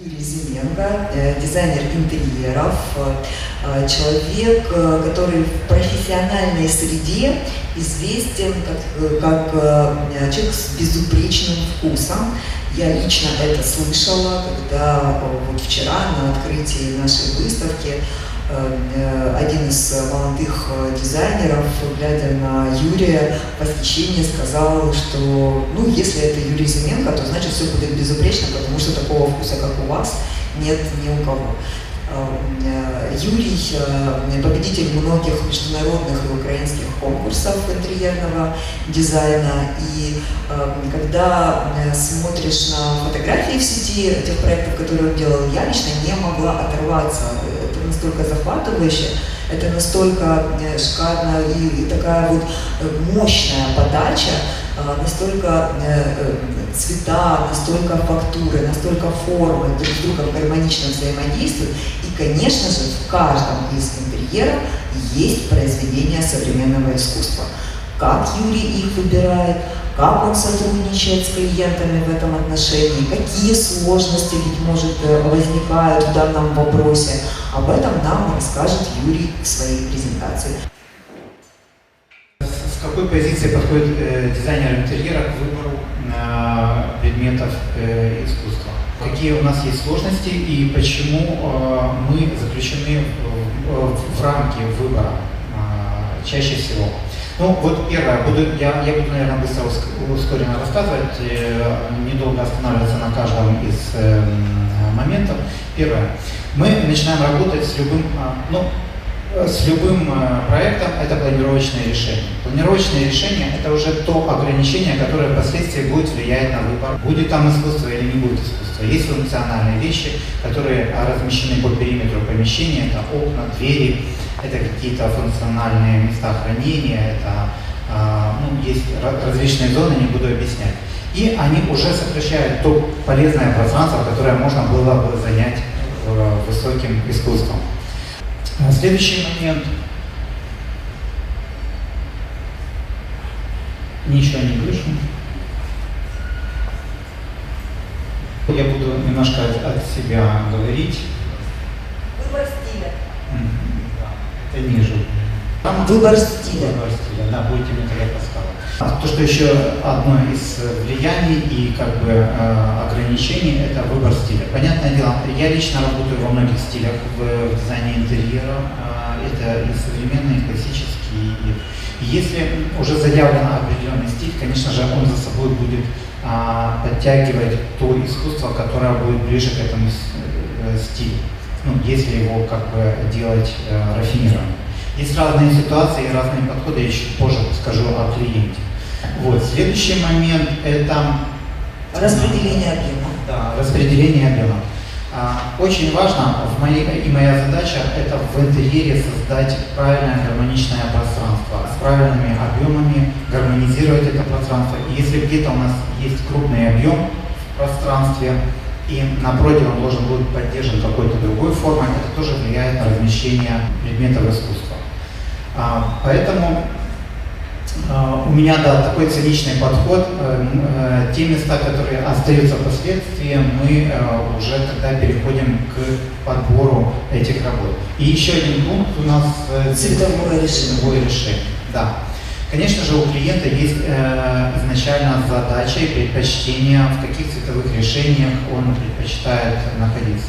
Юрий Зименко, э, дизайнер интерьеров, э, человек, э, который в профессиональной среде известен как, как человек с безупречным вкусом. Я лично это слышала, когда вот вчера на открытии нашей выставки один из молодых дизайнеров, глядя на Юрия, восхищение сказал, что ну, если это Юрий Зименко, то значит все будет безупречно, потому что такого вкуса, как у вас, нет ни у кого. Юрий – победитель многих международных и украинских конкурсов интерьерного дизайна. И когда смотришь на фотографии в сети тех проектов, которые он делал, я лично не могла оторваться. Настолько захватывающе, это настолько шикарно и такая вот мощная подача, настолько цвета, настолько фактуры, настолько формы друг с другом гармонично взаимодействуют. И, конечно же, в каждом из интерьеров есть произведение современного искусства. Как Юрий их выбирает, как он сотрудничает с клиентами в этом отношении, какие сложности, быть может, э, возникают в данном вопросе. Об этом нам расскажет Юрий в своей презентации. С какой позиции подходит э, дизайнер интерьера к выбору э, предметов э, искусства? Какие у нас есть сложности и почему э, мы заключены в, в, в рамки выбора э, чаще всего? Ну, вот первое, буду, я, я буду, наверное, быстро ускоренно рассказывать, э, недолго останавливаться на каждом из э, моментов. Первое, мы начинаем работать с любым, э, ну, с любым э, проектом это планировочное решение. Планировочное решение это уже то ограничение, которое впоследствии будет влиять на выбор, будет там искусство или не будет искусства. Есть функциональные вещи, которые размещены по периметру помещения, это окна, двери, это какие-то функциональные места хранения, это ну, есть различные зоны, не буду объяснять. И они уже сокращают то полезное пространство, которое можно было бы занять высоким искусством. А следующий момент. Ничего не вижу. Я буду немножко от, от себя говорить. Выбор стиля. Это ниже. Выбор стиля. Выбор стиля, да, будете мне тогда подсказывать. То, что еще одно из влияний и как бы э, ограничений, это выбор стиля. Понятное дело, я лично работаю во многих стилях в, дизайне интерьера. Э, это и современный, и классический. И, если уже заявлен определенный стиль, конечно же, он за собой будет э, подтягивать то искусство, которое будет ближе к этому э, стилю ну, если его как бы делать э, рафинированно. Есть разные ситуации и разные подходы, я чуть позже скажу о клиенте. Вот. Следующий момент это распределение объема. Да, распределение объема. А, очень важно, в моей, и моя задача, это в интерьере создать правильное гармоничное пространство с правильными объемами, гармонизировать это пространство. И если где-то у нас есть крупный объем в пространстве, и напротив он должен быть поддержан какой-то другой формой, это тоже влияет на размещение предметов искусства. А, поэтому а, у меня да, такой циничный подход. Э, э, те места, которые остаются впоследствии, мы э, уже тогда переходим к подбору этих работ. И еще один пункт у нас цветовое решение. решение. Да. Конечно же, у клиента есть э, изначально задача и предпочтение, в каких цветовых решениях он предпочитает находиться.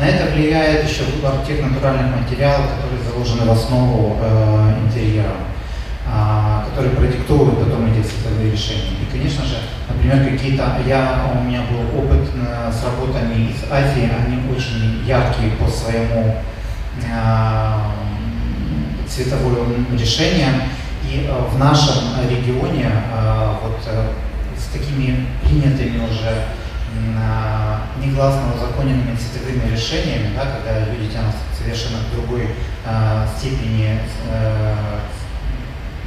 На это влияет еще выбор тех натуральных материалов, которые заложены в основу э, интерьера, э, которые продиктовывают потом эти цветовые решения. И, конечно же, например, какие-то, я, у меня был опыт э, с работами из Азии, они очень яркие по своему э, цветовым решениям, и э, в нашем регионе э, вот э, с такими принятыми уже негласно узаконенными цветовыми решениями, да, когда люди тянут совершенно другой э, степени э,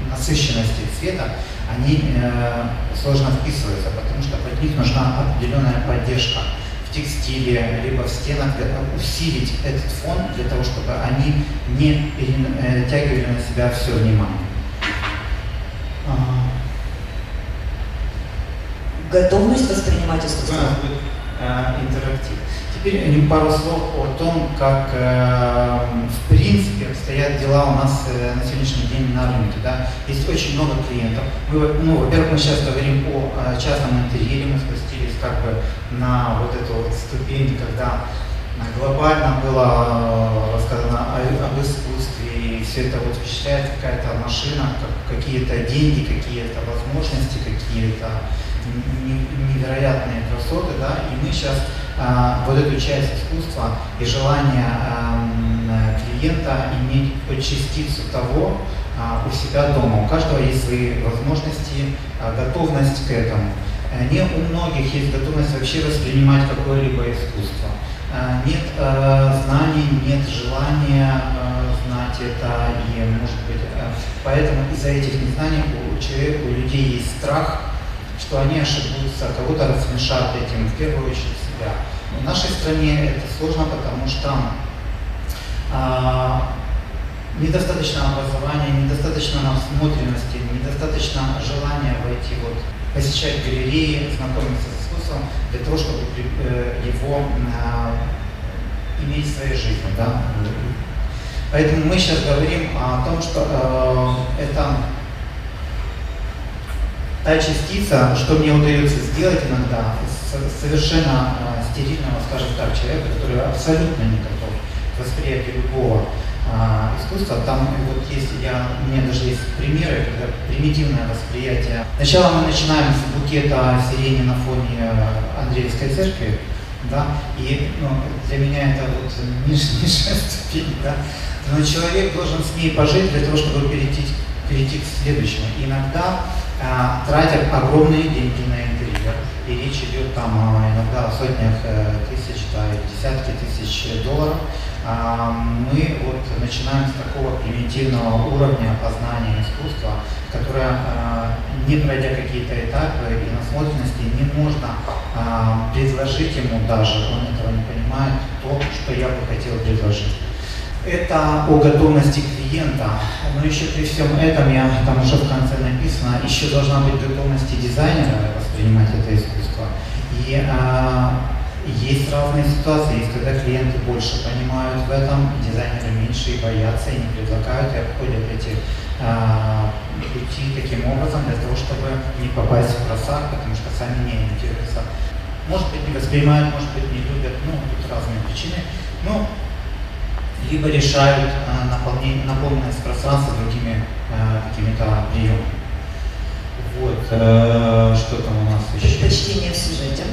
насыщенности цвета, они э, сложно вписываются, потому что под них нужна определенная поддержка в текстиле, либо в стенах, для, усилить этот фон для того, чтобы они не перетягивали на себя все внимание. Готовность воспринимать искусство. Э, интерактив. теперь пару слов о том, как э, в принципе обстоят дела у нас э, на сегодняшний день на рынке. Да? Есть очень много клиентов. Мы, ну, во-первых, мы сейчас говорим о, о частном интерьере, мы спустились как бы на вот эту вот ступень, когда глобально было рассказано об искусстве, и все это вот впечатляет какая-то машина, как, какие-то деньги, какие-то возможности, какие-то невероятные красоты, да, и мы сейчас а, вот эту часть искусства и желание а, клиента иметь хоть частицу того а, у себя дома. У каждого есть свои возможности, а, готовность к этому. Э, не у многих есть готовность вообще воспринимать какое-либо искусство. А, нет э, знаний, нет желания э, знать это, и может быть, э, поэтому из-за этих незнаний у человека, у людей есть страх, что они ошибутся, кого-то рассмешат этим, в первую очередь себя. В нашей стране это сложно, потому что а, недостаточно образования, недостаточно насмотренности, недостаточно желания войти вот, посещать галереи, знакомиться с искусством для того, чтобы э, его а, иметь в своей жизни. Да? Поэтому мы сейчас говорим о том, что э, это та частица, что мне удается сделать иногда, совершенно э, стерильного, скажем так, человека, который абсолютно не готов к восприятию любого э, искусства. Там вот есть, я, у меня даже есть примеры, когда примитивное восприятие. Сначала мы начинаем с букета сирени на фоне Андреевской церкви, да, и ну, для меня это вот нижняя ступень, да, но человек должен с ней пожить для того, чтобы перейти, перейти к следующему. Иногда а, тратят огромные деньги на интерьер, и речь идет там иногда о сотнях э, тысяч, да, и десятки тысяч долларов. А, мы вот начинаем с такого примитивного уровня познания искусства, которое, а, не пройдя какие-то этапы и насмотренности, не можно предложить ему даже, он этого не понимает, то, что я бы хотел предложить. Это о готовности клиента, но еще при всем этом, я там уже в конце написано, еще должна быть готовность дизайнера воспринимать это искусство. И а, есть разные ситуации, есть когда клиенты больше понимают в этом, дизайнеры меньше и боятся, и не предлагают, и обходят эти а, пути таким образом, для того, чтобы не попасть в просак, потому что сами не ориентируются. Может быть, не воспринимают, может быть, не любят, ну, тут разные причины. Но либо решают э, наполненность пространства другими э, какими-то приемами. Вот, э, что там у нас еще? Предпочтение в сюжете.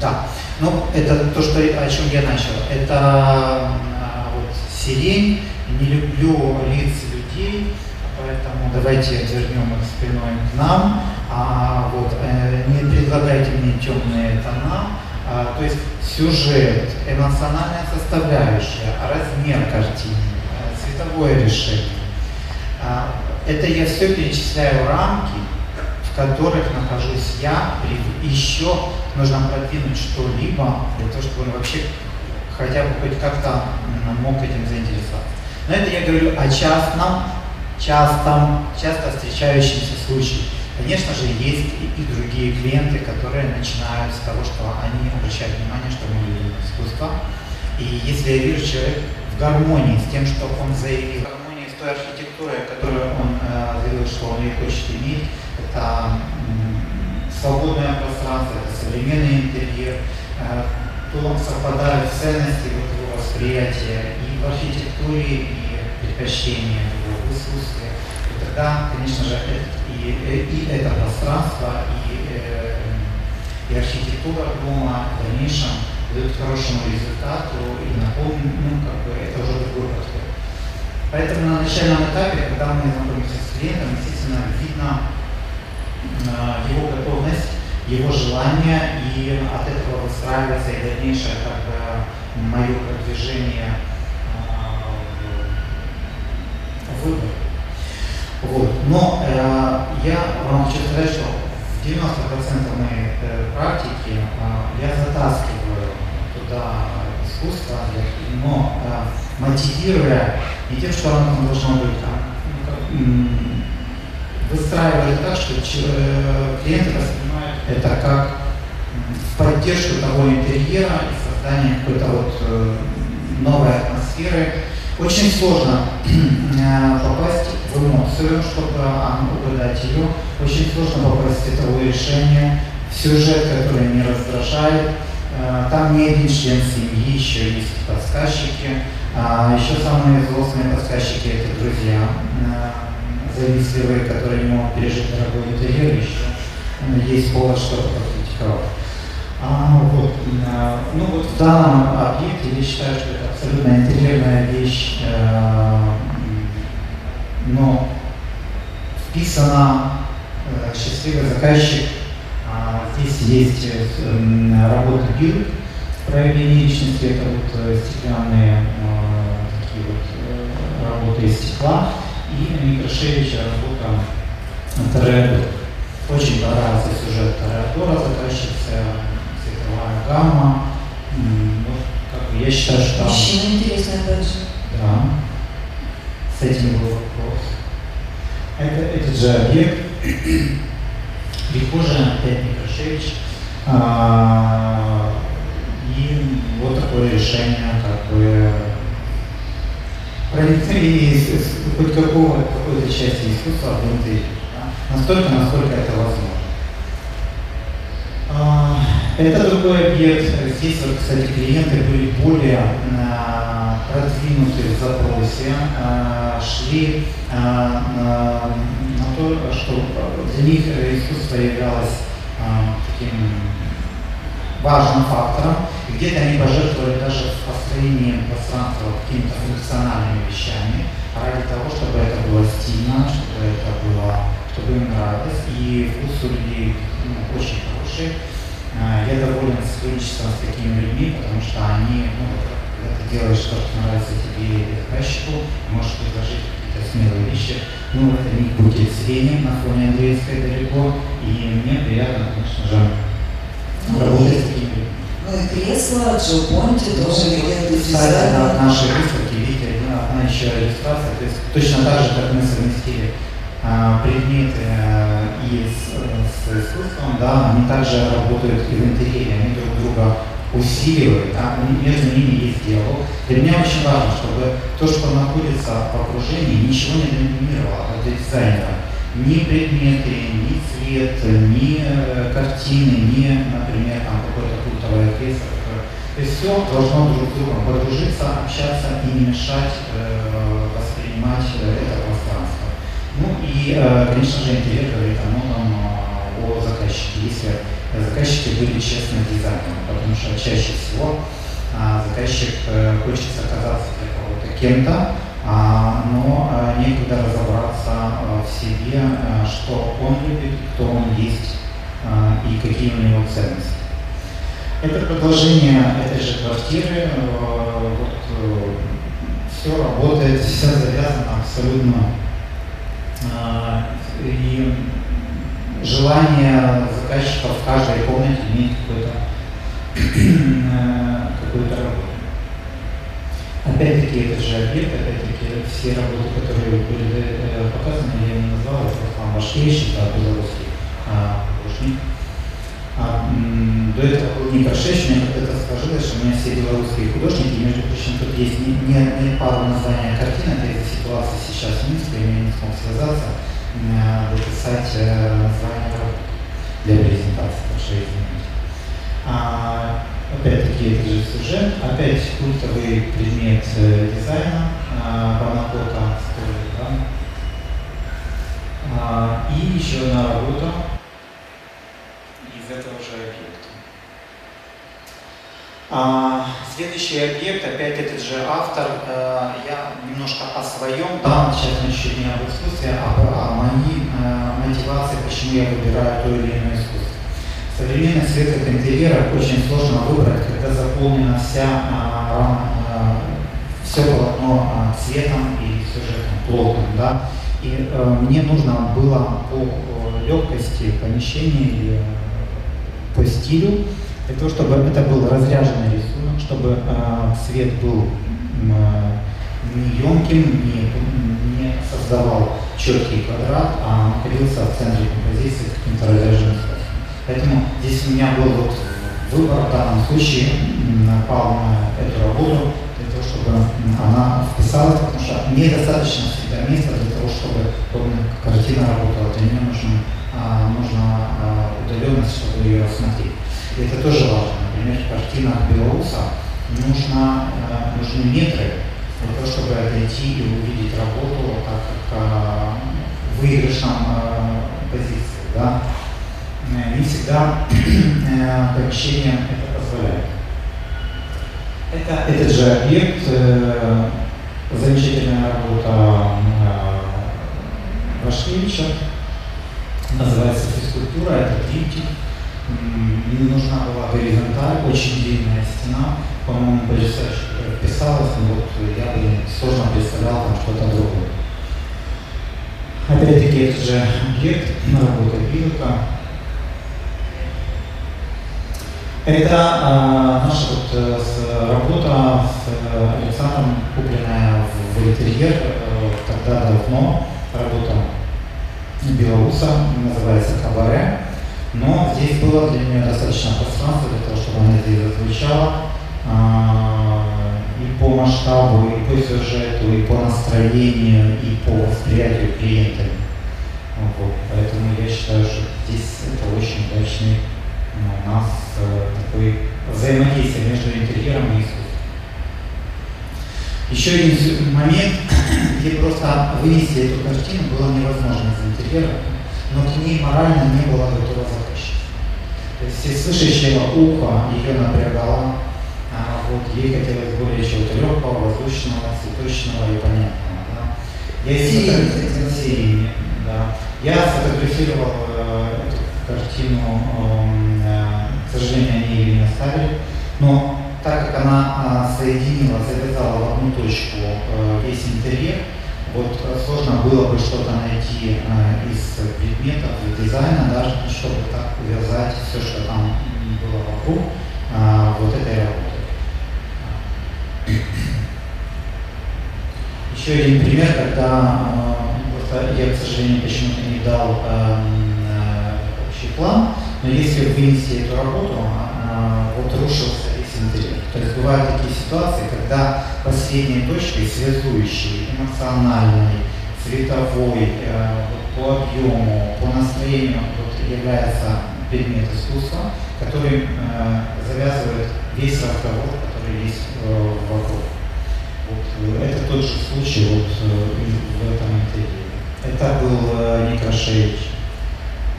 Да, ну это то, что, о чем я начал. Это вот, сирень, не люблю лиц людей, поэтому давайте вернем их спиной к нам. А, вот, не предлагайте мне темные тона, а, то есть сюжет, эмоциональная составляющая, размер картины, а, цветовое решение. А, это я все перечисляю рамки, в которых нахожусь я, еще нужно продвинуть что-либо для того, чтобы он вообще хотя бы хоть как-то мог этим заинтересоваться. Но это я говорю о частном, частом, часто встречающемся случае. Конечно же, есть и, другие клиенты, которые начинают с того, что они обращают внимание, что мы любим искусство. И если я вижу человек в гармонии с тем, что он заявил, в гармонии с той архитектурой, которую он э, заявил, что он ее хочет иметь, это м, свободное пространство, это современный интерьер, э, то совпадают ценности вот его восприятия и в архитектуре, и предпочтения, в искусстве. И тогда, конечно же, это и, и это пространство, и, э, и архитектура дома в дальнейшем ведут к хорошему результату, и напомню, ну, как бы это уже другой подход. Поэтому на начальном этапе, когда мы знакомимся с клиентом, естественно, видно э, его готовность, его желание, и от этого выстраивается и дальнейшее как бы, мое продвижение э, в выбор. Вот. Но э, я вам хочу сказать, что в 90% моей э, практики э, я затаскиваю туда искусство, но э, мотивируя не тем, что оно там должно быть, а ну, выстраивая так, что э, клиенты воспринимают это как в поддержку того интерьера и создания какой-то вот э, новой атмосферы. Очень сложно э, попасть эмоцию, чтобы угадать ее. Очень сложно цветовое решение, в сюжет, который не раздражает. Э, там не один член семьи, еще есть подсказчики. А еще самые злостные подсказчики – это друзья, завистливые, которые не могут пережить дорогой интерьер, еще есть повод что-то покритиковать. А, вот, ну вот в данном объекте я считаю, что это абсолютно интерьерная вещь, э, но вписана э, счастливый заказчик. А, здесь есть э, работа билд проявления личности, это вот стеклянные такие вот работы из стекла, и Микрошевича работа Тореадор. Очень понравился сюжет Тореадора, заказчик цветовая гамма. Вот, как бы я считаю, что... Мужчина интересный, опять же. Да. С этим был вопрос. Это, этот же объект, Прихожая, опять Некрашевич. А, и вот такое решение, как бы проникновение хоть какого, какой-то части искусства в интерьер. Да? Настолько, насколько это возможно. А, это другой объект. Здесь, вот, кстати, клиенты были более а, продвинуты в запросе, а, шли на то, что для них искусство являлось таким важным фактором. Где-то они пожертвовали даже построением пространства какими-то функциональными вещами ради того, чтобы это было стильно, чтобы это было, чтобы им нравилось. И вкус у людей ну, очень хороший. А, я доволен сотрудничеством с такими людьми, потому что они, ну, делаешь то, что нравится тебе или заказчику, можешь предложить какие-то смелые вещи. Ну, это не будет зрением на фоне английской далеко, и мне приятно, конечно же, ну, работать с такими людьми. Ну и кресло, Джо Понти, тоже легенды дизайна. на нашей выставке, видите, одна еще иллюстрация, то есть точно так же, как мы совместили а, предметы а, и с, с искусством, да, они также работают и в интерьере, они друг друга усиливают, а между ними есть диалог. Для меня очень важно, чтобы то, что находится в окружении, ничего не доминировало для дизайнера. Ни предметы, ни цвет, ни э, картины, ни, например, там какое-то культовое кресло. То есть все должно друг с другом подружиться, общаться и не мешать э, воспринимать это пространство. Ну и, э, конечно же, интерьер говорит о многом э, о заказчике. Если заказчики были честны дизайнером, потому что чаще всего а, заказчик э, хочет оказаться для кого-то кем-то, а, но некогда разобраться в себе, что он любит, кто он есть и какие у него ценности. Это продолжение этой же квартиры. Вот, все работает, все завязано абсолютно а, и желание заказчика в каждой комнате иметь какой-то э, какую-то работу. Опять-таки это же объект, опять-таки все работы, которые были показаны, я не назвал, это Вашкевич, это белорусский а, художник. А, до этого был мне как-то сложилось, что у меня все белорусские художники, между прочим, тут есть не, не, не пару названия картины, это из-за ситуации сейчас в Минске, я не смог связаться, дописать э, название для презентации, так что. А, опять-таки это же сюжет, опять культовый предмет э, дизайна, а, Барнакота стоит, да? а, и еще одна работа, этого же объекта. А, следующий объект, опять этот же автор, э, я немножко о своем, да, сейчас еще не об искусстве, а о моей э, мотивации, почему я выбираю то или иное искусство. В современных светлых интерьерах очень сложно выбрать, когда заполнена вся а, а, все полотно а, цветом и сюжетом, плотным, да, и э, мне нужно было по легкости помещения или по стилю, для того, чтобы это был разряженный рисунок, чтобы э, цвет был э, не емким, не, не создавал четкий квадрат, а находился в центре композиции каким-то разряженным способом. Поэтому здесь у меня был вот выбор в данном случае пал на эту работу чтобы она вписалась, потому что недостаточно всегда места для того, чтобы картина работала. Для нее нужно, а, нужно а, удаленность, чтобы ее смотреть. И это тоже важно. Например, в картинах Белоуса нужно, а, нужны метры для того, чтобы отойти и увидеть работу как, как в выигрышном позиции. Да? Не всегда э, помещение это позволяет. Это, этот же объект, э, замечательная работа Вашкевича, называется физкультура, это триптик. Мне нужна была горизонталь, очень длинная стена, по-моему, потрясающе писалась, но вот я бы сложно представлял там что-то другое. Опять-таки, этот же объект, работа Вилка, это э, наша вот, э, работа с э, Александром, купленная в, в интерьер э, тогда давно, работа белоруса, называется «Кабаре». Но здесь было для нее достаточно пространства для того, чтобы она здесь звучала э, и по масштабу, и по сюжету, и по настроению, и по восприятию клиентами. Вот. Поэтому я считаю, что здесь это очень удачный у нас э, такой взаимодействие между интерьером и искусством. Еще один момент, где просто вынести эту картину было невозможно из интерьера, но к ней морально не было готова заказчик. То есть из слышащего уха ее напрягало, а вот ей хотелось более чего-то легкого, воздушного, цветочного и понятного. Да. Я серийный, да. Я сфотографировал э, эту картину э, к сожалению, они ее не оставили. Но так как она а, соединила, завязала в одну точку э, весь интерьер, вот э, сложно было бы что-то найти э, из предметов, из дизайна, даже чтобы так увязать все, что там было вокруг вот этой работы. Еще один пример, когда я, к сожалению, почему-то не дал эм, общий план, но если вынести эту работу, а, вот рушился весь интерьер. То есть бывают такие ситуации, когда последней точкой, связующей, эмоциональной, цветовой, э, по объему, по настроению вот, является предмет искусства, который э, завязывает весь разговор, который есть э, вокруг. Вот, это тот же случай вот, в этом интерьере. Это был Некрашевич,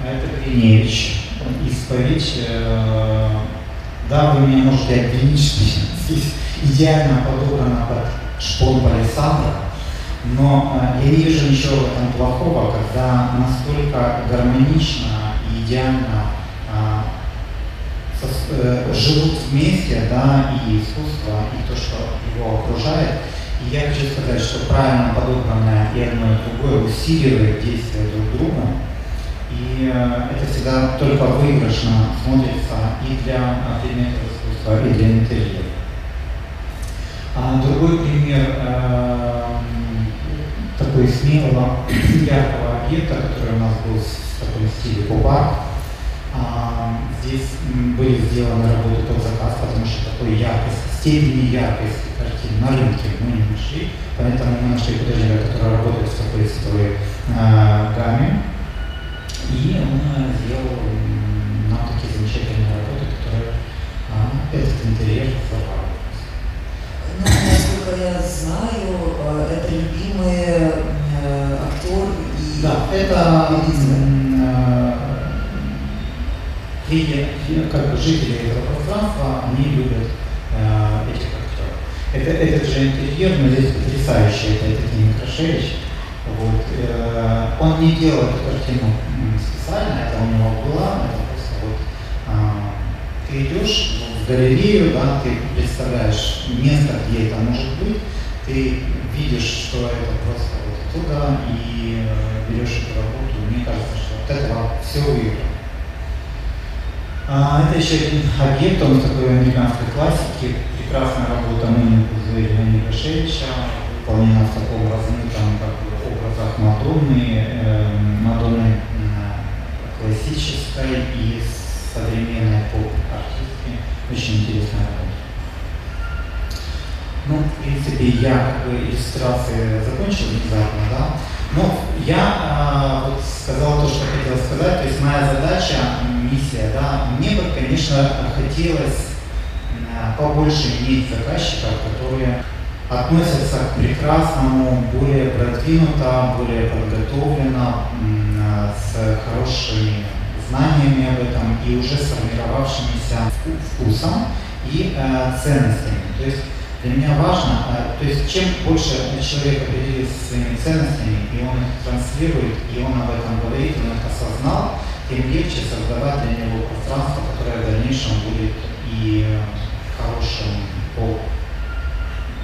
это Гриневич, исповедь, э, да, вы меня можете обвинить, здесь идеально подобрано под шпон Палисандра, но э, я не вижу ничего в этом плохого, когда настолько гармонично и идеально э, живут вместе, да, и искусство, и то, что его окружает. И я хочу сказать, что правильно подобранное и одно и другое усиливает действие друг друга, и э, это всегда только выигрышно смотрится и для предметов искусства, и для интерьера. А другой пример э, такой смелого, яркого объекта, который у нас был в таком стиле поп-арт. А, здесь были сделаны работы под заказ, потому что такой яркость, степени яркости картин на рынке мы не нашли. Поэтому мы нашли художника, который работает в такой цветовой э, гамме. И он сделал нам такие замечательные работы, которые а, этот интерьер заправил. Ну, насколько я знаю, а, это любимый э, актер и... Да, это э, как бы жители этого пространства, они любят э, этих актеров. Это, этот же интерьер, но здесь потрясающий, это, это Микрашевич. Вот, э, он не делал эту картину у него было, это просто вот а, ты идешь в галерею, да, ты представляешь место, где это может быть, ты видишь, что это просто вот оттуда, и э, берешь эту работу, мне кажется, что от этого все выиграно. А, это еще один объект, он такой американской классики, прекрасная работа Муни Кузырина Никошевича, выполнена в таком размытом как бы, образах Мадонны, э, Мадонны классической и современной поп-артистки. Очень интересная работа. Ну, в принципе, я как бы иллюстрации закончил внезапно, да. Но я а, вот сказал то, что хотел сказать. То есть моя задача, миссия, да, мне бы, конечно, хотелось а, побольше иметь заказчиков, которые относятся к прекрасному, более продвинуто, более подготовленно, с хорошими знаниями об этом и уже сформировавшимися вкусом и э, ценностями. То есть для меня важно, э, то есть чем больше человек определится своими ценностями, и он их транслирует, и он об этом говорит, он их осознал, тем легче создавать для него пространство, которое в дальнейшем будет и хорошим по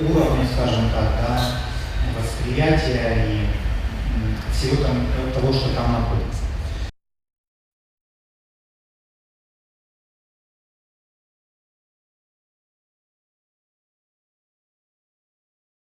уровню, скажем так, да, восприятия и всего там, того, что там находится.